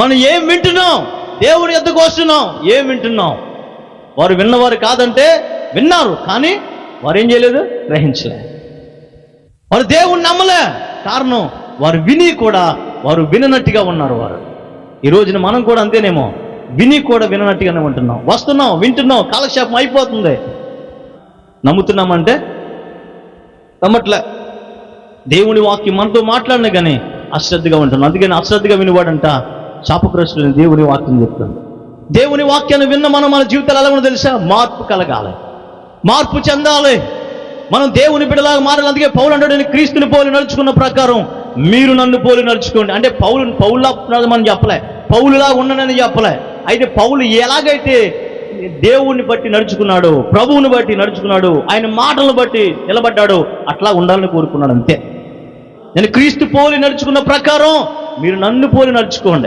మనం ఏం వింటున్నాం? దేవుని ఎద్దకు వస్తున్నాం? ఏం వింటున్నాం? వారు విన్నవారు కాదంటే విన్నారు కానీ వారు ఏం చేయలేదు? గ్రహించలే. వారు దేవుణ్ణి నమ్మలే. కారణం వారు విని కూడా వారు విననట్టుగా ఉన్నారు వారు. ఈ రోజున మనం కూడా అంతేనేమో. విని కూడా విననట్టుగానే ఉంటున్నాం. వస్తున్నాం వింటున్నాం కాలక్షేపం అయిపోతుంది. నమ్ముతున్నామంటే? నమ్మట్లే. దేవుని వాక్యం మనతో మాట్లాడినా కానీ అశ్రద్ధగా ఉంటున్నాం. అందుకని అశ్రద్ధగా వినివాడంట. శాపగ్రస్తులని దేవుని వాక్యం చెప్తాను దేవుని వాక్యాన్ని విన్న మనం మన జీవితాలు ఎలా తెలుసా? మార్పు కలగాలి. మార్పు చెందాలి. మనం దేవుని బిడలాగా మారాలి. అందుకే పౌలు అంటాడు "నేను క్రీస్తుని పోలి నడుచుకున్న ప్రకారం మీరు నన్ను పోలి నడుచుకోండి. అంటే పౌలు పౌలా మనం చెప్పలే. పౌలులా ఉండనని చెప్పలే. అయితే పౌలు ఎలాగైతే దేవుణ్ణి బట్టి నడుచుకున్నాడు ప్రభువుని బట్టి నడుచుకున్నాడు ఆయన మాటలను బట్టి నిలబడ్డాడు అట్లా ఉండాలని కోరుకున్నాడు అంతే. నేను క్రీస్తు పోలి నడుచుకున్న ప్రకారం మీరు నన్ను పోలి నడుచుకోండి.